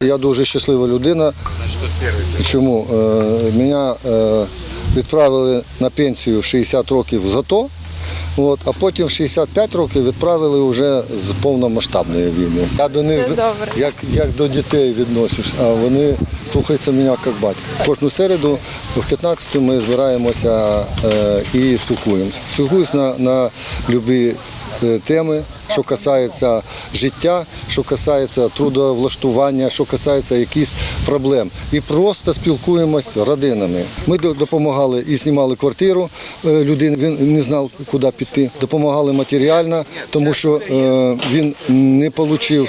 Я дуже щаслива людина. Чому? Е, Мене е, відправили на пенсію в 60 років з АТО, от, а потім в 65 років відправили вже з повномасштабної війни. Я до них як, як до дітей відносиш, а вони слухаються мене як батька. Кожну середу в 15 ми збираємося е, і спілкуємося. Спілкуюсь на, на любі е, теми, що касається життя, що касається трудовлаштування, що касається якихось проблем. І просто спілкуємося з родинами. Ми допомагали і знімали квартиру е, людини, він не знав, куди піти. Допомагали матеріально, тому що е, він не отримав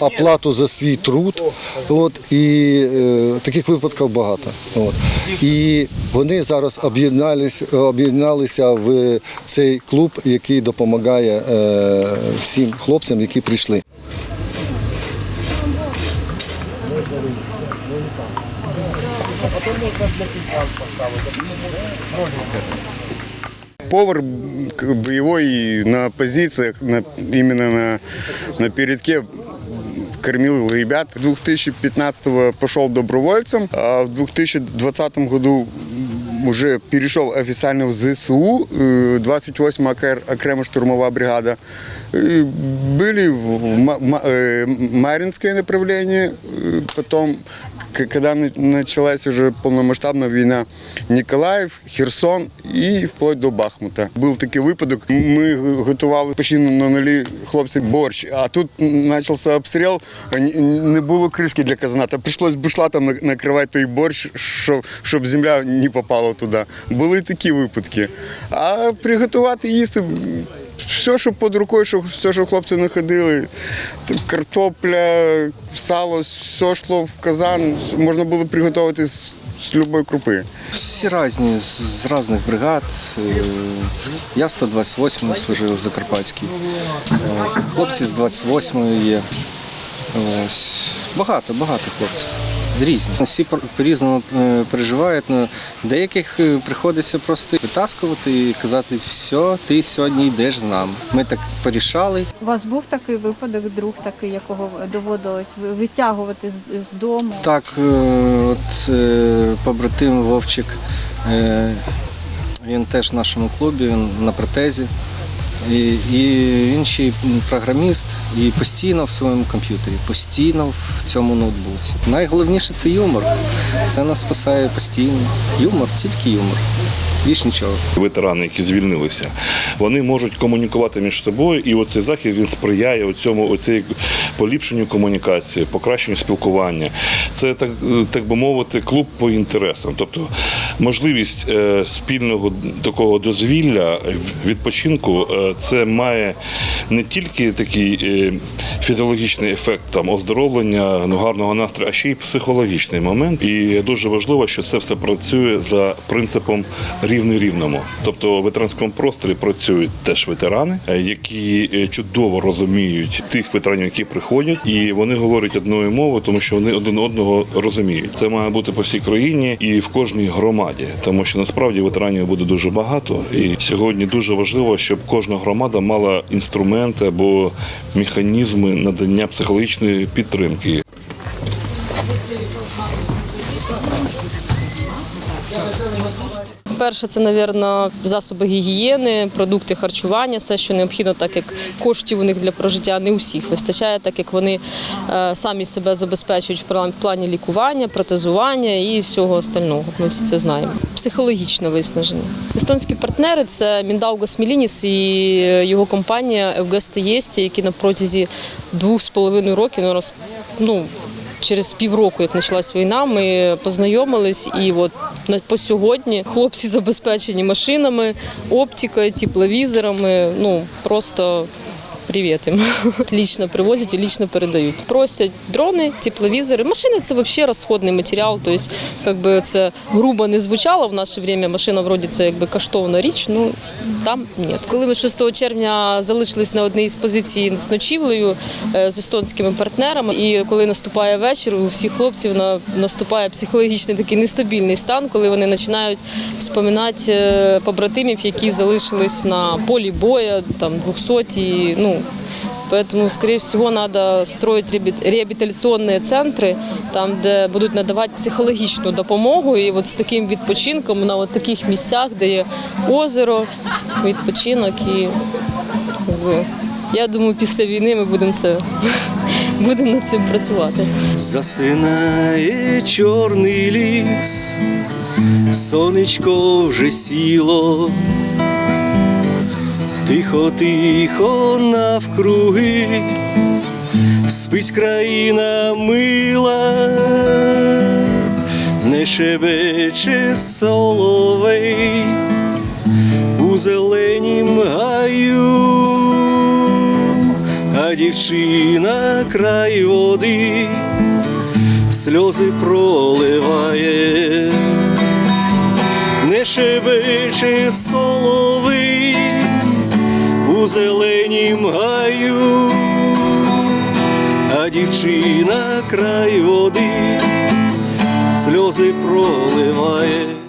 оплату за свій труд. От, і е, таких випадків багато. От. І вони зараз об'єдналися, об'єдналися в цей клуб, який допомагає е, всім хлопцям, які прийшли. повар боевой на позициях, на, именно на, на передке кормил ребят. 2015 пошел добровольцем, а в 2020 году уже перешел официально в ЗСУ, э, 28-я окр- окремо штурмовая бригада. И Были в Ма- Ма- э, Когда на- началась уже полномасштабная війна, Ніколаїв, Херсон і вплоть до Бахмута. Був такий випадок. Ми готували постійно на нулі хлопці борщ, а тут почався обстріл, не було кришки для казаната. Прийшлось бушлатом на- накривати той борщ, щоб, щоб земля не попала туди. Були такі випадки. А приготувати їсти. Все, що під рукою, що, все, що хлопці знаходили, т- картопля, сало, все йшло в казан, можна було приготувати з, з будь-якої крупи. Всі різні, з, з різних бригад. Е, Я в 128-му служив Закарпатській. Е, Хлопці з 28-ї є. Ось. Багато, багато хлопців. Різні. Всі по- по-різному е, переживають. але Деяких е, приходиться просто витаскувати і казати, все, ти сьогодні йдеш з нами. Ми так порішали. У вас був такий випадок, друг такий, якого доводилось витягувати з, дому? Так, е, от побратим Вовчик, він теж в нашому клубі, він на протезі. І, і він ще й програміст і постійно в своєму комп'ютері, постійно в цьому ноутбуці. Найголовніше це юмор. Це нас спасає постійно. Юмор, тільки юмор. Більш нічого. ветерани, які звільнилися, вони можуть комунікувати між собою, і оцей захід він сприяє цьому поліпшенню комунікації, покращенню спілкування. Це так, так би мовити, клуб по інтересам. Тобто можливість е, спільного такого дозвілля відпочинку е, це має не тільки такий е, фізіологічний ефект там оздоровлення, ну, гарного настрою, а ще й психологічний момент. І дуже важливо, що це все працює за принципом рівний рівному. Тобто в ветеранському просторі працюють теж ветерани, е, які е, чудово розуміють тих ветеранів, які приходять, і вони говорять одною мовою, тому що вони один одного розуміють. Це має бути по всій країні і в кожній громаді, тому що насправді ветеранів буде дуже багато. І сьогодні дуже важливо, щоб кожна громада мала інструменти або механізми надання психологічної підтримки. Перше, це, мабуть, засоби гігієни, продукти харчування, все, що необхідно, так як коштів у них для прожиття не у всіх вистачає, так як вони е, самі себе забезпечують в плані- лікування, протезування і всього остального. Ми всі це знаємо. Психологічне виснаження. Естонські партнери це Міндаугас Мілініс і його компанія Евгесте Єсті, які на протязі двох з половиною років ну, Через півроку, як почалась війна, ми познайомились, і от по сьогодні хлопці забезпечені машинами, оптикою, тепловізорами. Ну просто Привіт їм. Лічно привозять і лічно передають. Просять дрони, тепловізори. Машини це взагалі розходний матеріал. Тобто, як би це грубо не звучало в наше время, машина вроді це якби коштовна річ, ну там ні. Коли ми 6 червня залишились на одній з позицій з ночівлею е, з естонськими партнерами, і коли наступає вечір, у всіх хлопців на, наступає психологічний такий нестабільний стан, коли вони починають вспоминати е, побратимів, які залишились на полі боя, там 200 і, ну. Поэтому, скорее всего, надо строить реабілітаційні центри, там, де будуть надавати психологічну допомогу. І от з таким відпочинком на от таких місцях, де є озеро, відпочинок. І я думаю, після війни ми будемо це будемо над цим працювати. Засинає чорний ліс, сонечко вже сіло, тихо, тихо навкруги, спить країна мила, не шебече соловей. У зеленім гаю а дівчина край води. Сльози проливає, не шебече соловий у зеленім гаю, а дівчина край води сльози проливає.